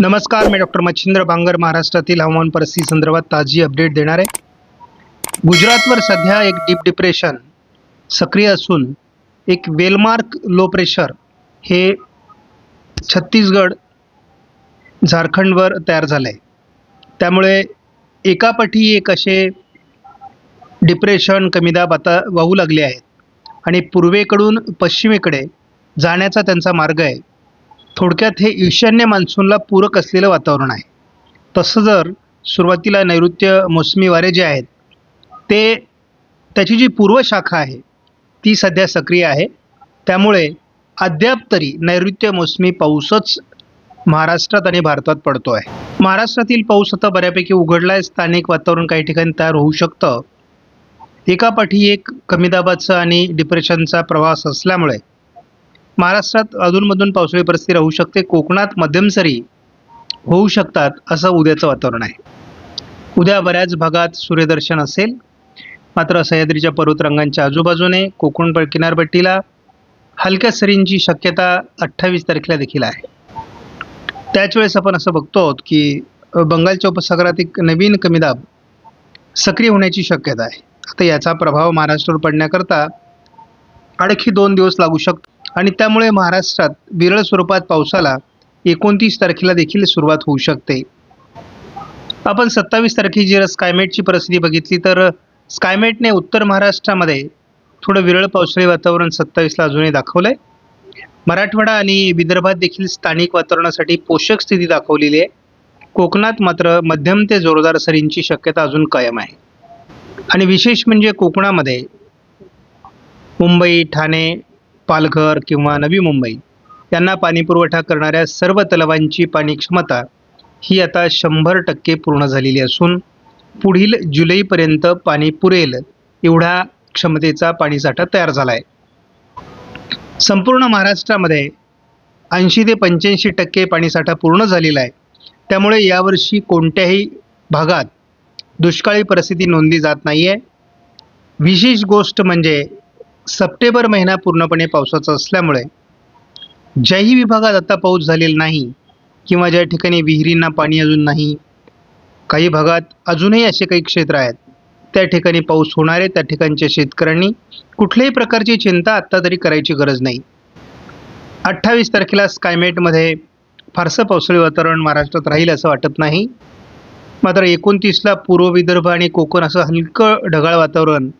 नमस्कार मी डॉक्टर मच्छिंद्र बांगर महाराष्ट्रातील हवामान परिस्थिती संदर्भात ताजी अपडेट देणार आहे. गुजरातवर सध्या एक डीप डिप्रेशन सक्रिय असून एक वेलमार्क लो प्रेशर हे छत्तीसगड झारखंडवर तयार झालं आहे त्यामुळे एकापाठी एक असे डिप्रेशन कमी दाब आता वाहू लागले आहेत. आणि पूर्वेकडून पश्चिमेकडे जाण्याचा त्यांचा मार्ग आहे. थोडक्यात हे ईशान्य मान्सूनला पूरक असलेलं वातावरण आहे. तसं जर सुरुवातीला नैऋत्य मोसमी वारे जे आहेत ते त्याची जी पूर्व शाखा आहे ती सध्या सक्रिय आहे. त्यामुळे अद्याप तरी नैऋत्य मोसमी पाऊसच महाराष्ट्रात आणि भारतात पडतो आहे महाराष्ट्रातील पाऊस आता बऱ्यापैकी उघडला आहे स्थानिक वातावरण काही ठिकाणी तयार होऊ शकतं. एकापाठी एक कमी दाबाचा आणि डिप्रेशनचा प्रवास असल्यामुळे महाराष्ट्रात अधूनमधून पावसाळी परिस्थिती राहू शकते. कोकणात मध्यम सरी होऊ शकतात असं उद्याचं वातावरण आहे. उद्या बऱ्याच भागात सूर्यदर्शन असेल. मात्र सह्याद्रीच्या पर्वतरंगांच्या आजूबाजूने कोकण किनारपट्टीला हलक्या सरींची शक्यता अठ्ठावीस तारखेला देखील आहे. त्याच वेळेस आपण असं बघतो आहोत की बंगालच्या उपसागरात एक नवीन कमी दाब सक्रिय होण्याची शक्यता आहे. आता याचा प्रभाव महाराष्ट्रावर पडण्याकरता आणखी दोन दिवस लागू शकतो. आणि त्यामुळे महाराष्ट्रात विरळ स्वरूपात पावसाला एकोणतीस तारखेला देखील सुरुवात होऊ शकते. आपण सत्तावीस तारखेची जर स्कायमेटची परिस्थिती बघितली तर स्कायमेटने उत्तर महाराष्ट्रामध्ये थोडं विरळ पावसाळी वातावरण सत्तावीसला अजूनही दाखवलं आहे मराठवाडा आणि विदर्भात देखील स्थानिक वातावरणासाठी पोषक स्थिती दाखवलेली आहे. कोकणात मात्र मध्यम ते जोरदार सरींची शक्यता अजून कायम आहे. आणि विशेष म्हणजे कोकणामध्ये मुंबई ठाणे पालघर किंवा नवी मुंबई यांना पाणीपुरवठा करणाऱ्या सर्व तलावांची पाणी क्षमता ही आता शंभर टक्के पूर्ण झालेली असून पुढील जुलैपर्यंत पाणी पुरेल एवढा क्षमतेचा पाणीसाठा तयार झाला आहे संपूर्ण महाराष्ट्रामध्ये ऐंशी ते पंच्याऐंशी टक्के पाणीसाठा पूर्ण झालेला आहे. त्यामुळे यावर्षी कोणत्याही भागात दुष्काळी परिस्थिती नोंदली जात नाही आहे विशेष गोष्ट म्हणजे सप्टेंबर महिना पूर्णपणे पावसाचा असल्यामुळे ज्याही विभागात आता पाऊस झालेला नाही किंवा ज्या ठिकाणी विहिरींना पाणी अजून नाही काही भागात अजूनही असे काही क्षेत्र आहेत त्या ठिकाणी पाऊस होणार आहे त्या ठिकाणच्या शेतकऱ्यांनी कुठल्याही प्रकारची चिंता आत्ता तरी करायची गरज नाही. अठ्ठावीस तारखेला स्कायमेटमध्ये फारसं पावसाळी वातावरण महाराष्ट्रात राहील असं वाटत नाही. मात्र एकोणतीसला पूर्व विदर्भ आणि कोकण असं हलकं ढगाळ वातावरण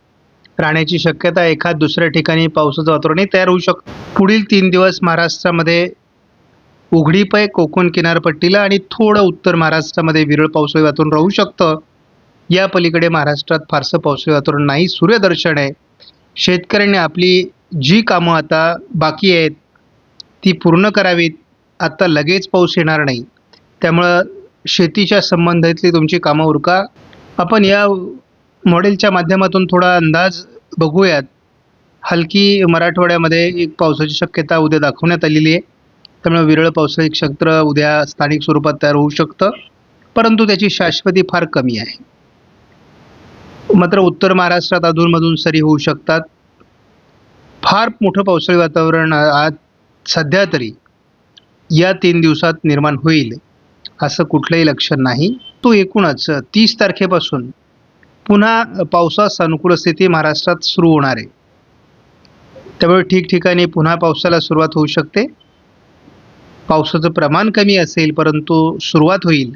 राहण्याची शक्यता एखाद दुसऱ्या ठिकाणी पावसाचं वातावरणही तयार होऊ शकतं. पुढील तीन दिवस महाराष्ट्रामध्ये उघडीप आहे कोकण किनारपट्टीला आणि थोडं उत्तर महाराष्ट्रामध्ये विरळ पावसाळी वातावरण राहू शकतं. या पलीकडे महाराष्ट्रात फारसं पावसाळी वातावरण नाही. सूर्यदर्शन आहे. शेतकऱ्यांनी आपली जी कामं आता बाकी आहेत ती पूर्ण करावीत. आत्ता लगेच पाऊस येणार नाही. त्यामुळं शेतीच्या संबंधातली तुमची कामं उरका. आपण या मॉडेलच्या माध्यमातून थोडा अंदाज बघूयात. हलकी मराठवाड्यामध्ये एक पावसाची शक्यता उद्या दाखवण्यात आलेली आहे. त्यामुळे विरळ पावसाळी क्षेत्र उद्या स्थानिक स्वरूपात तयार होऊ शकतं. परंतु त्याची शाश्वती फार कमी आहे. मात्र उत्तर महाराष्ट्रात अधूनमधून सरी होऊ शकतात. फार मोठं पावसाळी वातावरण आज सध्या तरी या तीन दिवसात निर्माण होईल असं कुठलंही लक्षण नाही. तो एकूणच तीस तारखेपासून पुन्हा पावसास अनुकूल स्थिती महाराष्ट्रात सुरू होणार आहे. त्यामुळे ठिकठिकाणी पुन्हा पावसाला सुरुवात होऊ शकते. पावसाचं प्रमाण कमी असेल परंतु सुरुवात होईल.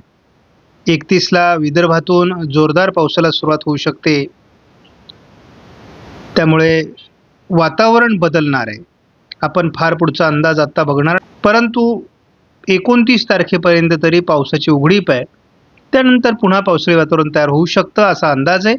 एकतीसला विदर्भातून जोरदार पावसाला सुरुवात होऊ शकते. त्यामुळे वातावरण बदलणार आहे. आपण फार पुढचा अंदाज आत्ता बघणार परंतु एकोणतीस तारखेपर्यंत तरी पावसाची उघडीप आहे. त्यानंतर पुन्हा पावसाळी वातावरण तयार होऊ शकतं असा अंदाज आहे.